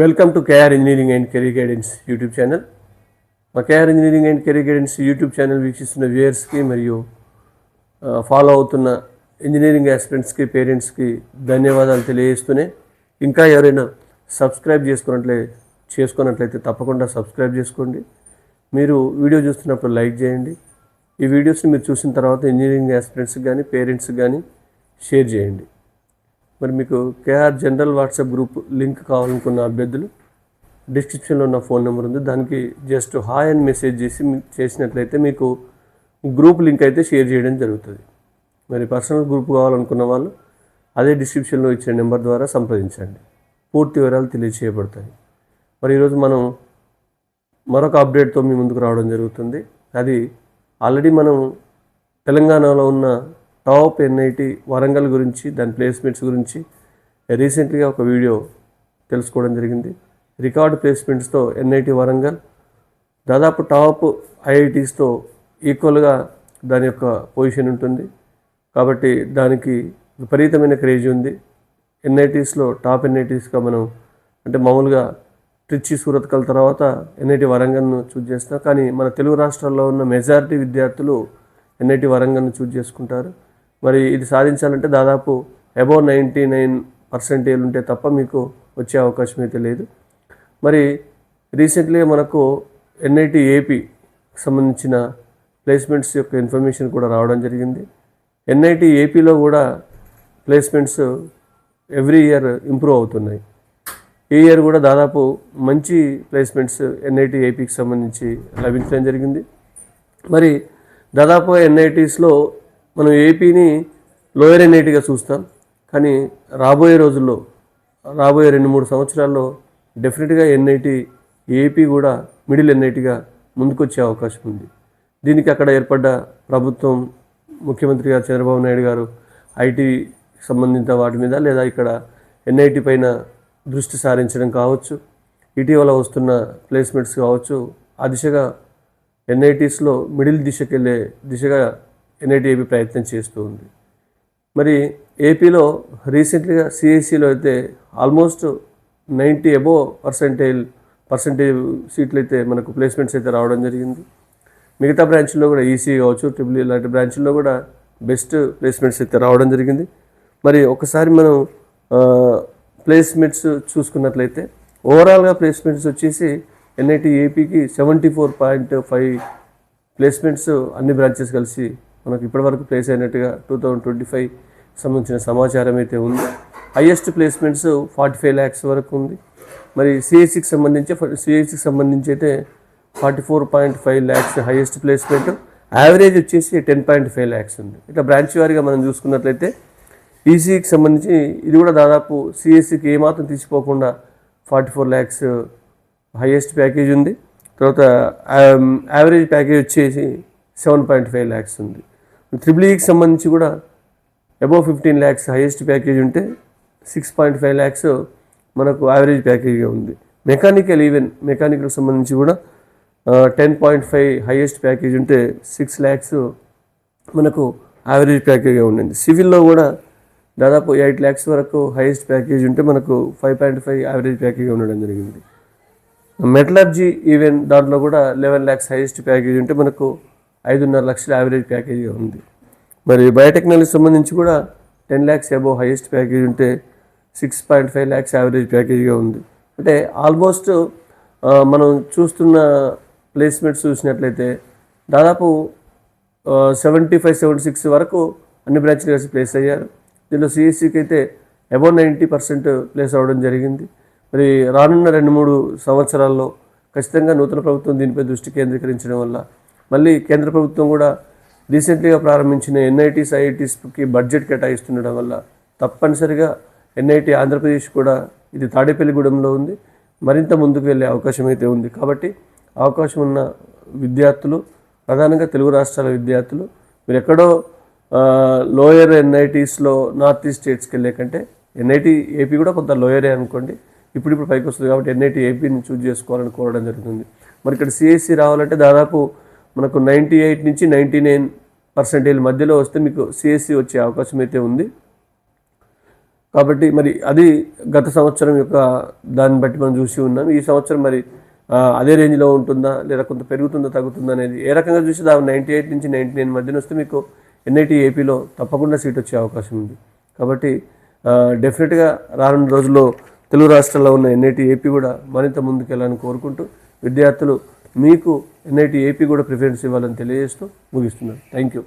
Welcome to K R engineering and career guidance YouTube channel మా K R engineering and career guidance YouTube channel వీక్షిస్తున్న వ్యూయర్స్కి మరియు follow అవుతున్న engineering ఆస్పిరెంట్స్కి పేరెంట్స్కి ధన్యవాదాలు తెలియజేస్తూనే. ఇంకా ఎవరైనా సబ్స్క్రైబ్ చేసుకున్నట్లే చేసుకున్నట్లయితే తప్పకుండా సబ్స్క్రైబ్ చేసుకోండి. మీరు వీడియో చూస్తున్నప్పుడు లైక్ చేయండి. ఈ వీడియోస్ని మీరు చూసిన తర్వాత ఇంజనీరింగ్ ఆస్పిరెంట్స్కి కానీ పేరెంట్స్కి కానీ షేర్ చేయండి. మరి మీకు K R general WhatsApp group link కావాలనుకున్న అభ్యర్థులు డిస్క్రిప్షన్లో ఉన్న ఫోన్ నెంబర్ ఉంది. దానికి జస్ట్ హాయ్ అని మెసేజ్ చేసి చేసినట్లయితే మీకు గ్రూప్ లింక్ అయితే షేర్ చేయడం జరుగుతుంది. మరి పర్సనల్ గ్రూప్ కావాలనుకున్న వాళ్ళు అదే డిస్క్రిప్షన్లో ఇచ్చే నెంబర్ ద్వారా సంప్రదించండి. పూర్తి వివరాలు తెలియచేయబడతాయి. మరి ఈరోజు మనం మరొక అప్డేట్తో మీ ముందుకు రావడం జరుగుతుంది. అది ఆల్రెడీ మనం తెలంగాణలో ఉన్న టాప్ ఎన్ఐటి వరంగల్ గురించి దాని ప్లేస్మెంట్స్ గురించి రీసెంట్గా ఒక వీడియో తెలుసుకోవడం జరిగింది. రికార్డ్ ప్లేస్మెంట్స్తో ఎన్ఐటి వరంగల్ దాదాపు టాప్ ఐఐటీస్తో ఈక్వల్గా దాని యొక్క పొజిషన్ ఉంటుంది. కాబట్టి దానికి విపరీతమైన క్రేజ్ ఉంది. ఎన్ఐటీస్లో టాప్ ఎన్ఐటీస్గా మనం అంటే మామూలుగా ట్రిచ్చి సూరత్కల్ తర్వాత ఎన్ఐటి వరంగల్ను చూజ్ చేస్తాం. కానీ మన తెలుగు రాష్ట్రాల్లో ఉన్న మెజారిటీ విద్యార్థులు ఎన్ఐటి వరంగల్ను చూజ్ చేసుకుంటారు. మరి ఇది సాధించాలంటే దాదాపు అబౌవ్ నైంటీ నైన్ పర్సెంటేజ్ ఉంటే తప్ప మీకు వచ్చే అవకాశం అయితే లేదు. మరి రీసెంట్లీ మనకు ఎన్ఐటి ఏపీ సంబంధించిన ప్లేస్మెంట్స్ యొక్క ఇన్ఫర్మేషన్ కూడా రావడం జరిగింది. ఎన్ఐటి ఏపీలో కూడా ప్లేస్మెంట్స్ ఎవ్రీ ఇయర్ ఇంప్రూవ్ అవుతున్నాయి. ఈ ఇయర్ కూడా దాదాపు మంచి ప్లేస్మెంట్స్ ఎన్ఐటి ఏపీకి సంబంధించి లభించడం జరిగింది. మరి దాదాపు ఎన్ఐటీస్లో మనం ఏపీని లోయర్ ఎన్ఐటీగా చూస్తాం. కానీ రాబోయే రోజుల్లో రాబోయే రెండు మూడు సంవత్సరాల్లో డెఫినెట్గా ఎన్ఐటి ఏపీ కూడా మిడిల్ ఎన్ఐటిగా ముందుకొచ్చే అవకాశం ఉంది. దీనికి అక్కడ ఏర్పడ్డ ప్రభుత్వం ముఖ్యమంత్రి గారు చంద్రబాబు నాయుడు గారు ఐటీ సంబంధిత వాటి మీద లేదా ఇక్కడ ఎన్ఐటి పైన దృష్టి సారించడం కావచ్చు ఇటీవల వస్తున్న ప్లేస్మెంట్స్ కావచ్చు ఆ దిశగా ఎన్ఐటీస్లో మిడిల్ దిశకెళ్ళే దిశగా ఎన్ఐటి ప్రయత్నం చేస్తూ ఉంది. మరి ఏపీలో రీసెంట్లీగా సిఎస్సిలో అయితే almost ninety above percentage percentage సీట్లు అయితే మనకు ప్లేస్మెంట్స్ అయితే రావడం జరిగింది. మిగతా బ్రాంచ్ల్లో కూడా ఈసీ కావచ్చు ట్రిపుల్ ఇలాంటి బ్రాంచ్ల్లో కూడా బెస్ట్ ప్లేస్మెంట్స్ అయితే రావడం జరిగింది. మరి ఒకసారి మనం ప్లేస్మెంట్స్ చూసుకున్నట్లయితే ఓవరాల్గా ప్లేస్మెంట్స్ వచ్చేసి ఎన్ఐటి ఏపీకి seventy four point five placements అన్ని బ్రాంచెస్ కలిసి మనకు ఇప్పటివరకు ప్లేస్ అయినట్టుగా టూ థౌజండ్ ట్వంటీ ఫైవ్ సంబంధించిన సమాచారం అయితే ఉంది. Highest placements forty five lakhs వరకు ఉంది. మరి సిఎస్సికి సంబంధించి సిఎస్సికి సంబంధించి అయితే forty four point five lakhs highest placement average వచ్చేసి టెన్ పాయింట్ ఫైవ్ ల్యాక్స్ ఉంది. ఇట్లా బ్రాంచ్ వారిగా మనం చూసుకున్నట్లయితే ఈసీకి సంబంధించి ఇది కూడా దాదాపు సిఎస్సికి ఏమాత్రం తీసిపోకుండా forty four lakhs highest package ఉంది. తర్వాత um, యావరేజ్ ప్యాకేజ్ వచ్చేసి సెవెన్ పాయింట్ ఫైవ్ ల్యాక్స్ ఉంది. త్రిబుల్ ఈకి e సంబంధించి కూడా above fifteen lakhs highest package ఉంటే సిక్స్ పాయింట్ ఫైవ్ ల్యాక్స్ మనకు యావరేజ్ ప్యాకేజ్గా ఉంది. మెకానికల్ ఈవెన్ మెకానికల్ సంబంధించి కూడా ten point five highest package ఉంటే సిక్స్ ల్యాక్స్ మనకు యావరేజ్ ప్యాకేజ్గా ఉండింది. సివిల్లో కూడా దాదాపు ఎయిట్ ల్యాక్స్ వరకు హైయెస్ట్ ప్యాకేజ్ ఉంటే మనకు ఫైవ్ పాయింట్ ఫైవ్ యావరేజ్ ప్యాకేజ్గా ఉండడం జరిగింది. మెటలర్జీ ఈవెన్ దాంట్లో కూడా లెవెన్ ల్యాక్స్ హైయెస్ట్ ప్యాకేజ్ ఉంటే మనకు ఐదున్నర లక్షల యావరేజ్ ప్యాకేజ్గా ఉంది. మరి బయోటెక్నాలజీ సంబంధించి కూడా ten lakhs above highest package ఉంటే six point five lakhs average ప్యాకేజ్గా ఉంది. అంటే ఆల్మోస్ట్ మనం చూస్తున్న ప్లేస్మెంట్స్ చూసినట్లయితే దాదాపు సెవెంటీ ఫైవ్ సెవెంటీ సిక్స్ వరకు అన్ని బ్రాంచ్లు కలిసి ప్లేస్ అయ్యారు. దీనిలో సిఎస్సికి అయితే అబౌవ్ నైంటీ పర్సెంట్ ప్లేస్ అవ్వడం జరిగింది. మరి రానున్న రెండు మూడు సంవత్సరాల్లో ఖచ్చితంగా నూతన ప్రభుత్వం దీనిపై దృష్టి కేంద్రీకరించడం వల్ల మళ్ళీ కేంద్ర ప్రభుత్వం కూడా రీసెంట్లీగా ప్రారంభించిన ఎన్ఐటీస్ ఐఐటీస్కి బడ్జెట్ కేటాయిస్తుండడం వల్ల తప్పనిసరిగా ఎన్ఐటి ఆంధ్రప్రదేశ్ కూడా ఇది తాడేపల్లిగూడెంలో ఉంది. మరింత ముందుకు వెళ్ళే అవకాశం అయితే ఉంది. కాబట్టి అవకాశం ఉన్న విద్యార్థులు ప్రధానంగా తెలుగు రాష్ట్రాల విద్యార్థులు మీరు ఎక్కడో లోయర్ ఎన్ఐటీస్లో నార్త్ ఈస్ట్ స్టేట్స్కి వెళ్ళే కంటే ఎన్ఐటి ఏపీ కూడా కొంత లోయరే అనుకోండి. ఇప్పుడు ఇప్పుడు పైకి వస్తుంది కాబట్టి ఎన్ఐటి ఏపీని చూజ్ చేసుకోవాలని కోరడం జరుగుతుంది. మరి ఇక్కడ సిఎస్సి రావాలంటే దాదాపు మనకు నైంటీ ఎయిట్ నుంచి నైంటీ నైన్ పర్సెంటేజ్ మధ్యలో వస్తే మీకు సిఎస్సి వచ్చే అవకాశం అయితే ఉంది. కాబట్టి మరి అది గత సంవత్సరం యొక్క దాన్ని బట్టి మనం చూసి ఉన్నాం. ఈ సంవత్సరం మరి అదే రేంజ్లో ఉంటుందా? లేదా కొంత పెరుగుతుందా తగ్గుతుందా అనేది ఏ రకంగా చూసి దాని నైంటీ ఎయిట్ నుంచి నైంటీ నైన్ మధ్యన వస్తే మీకు ఎన్ఐటి ఏపీలో తప్పకుండా సీట్ వచ్చే అవకాశం ఉంది. కాబట్టి డెఫినెట్గా రానున్న రోజుల్లో తెలుగు రాష్ట్రాల్లో ఉన్న ఎన్ఐటి ఏపీ కూడా మరింత ముందుకెళ్ళాలని కోరుకుంటూ విద్యార్థులు మీకు ఎన్ఐటి ఏపీ కూడా ప్రిఫరెన్స్ ఇవ్వాలని తెలియజేస్తూ ముగిస్తున్నాను. Thank you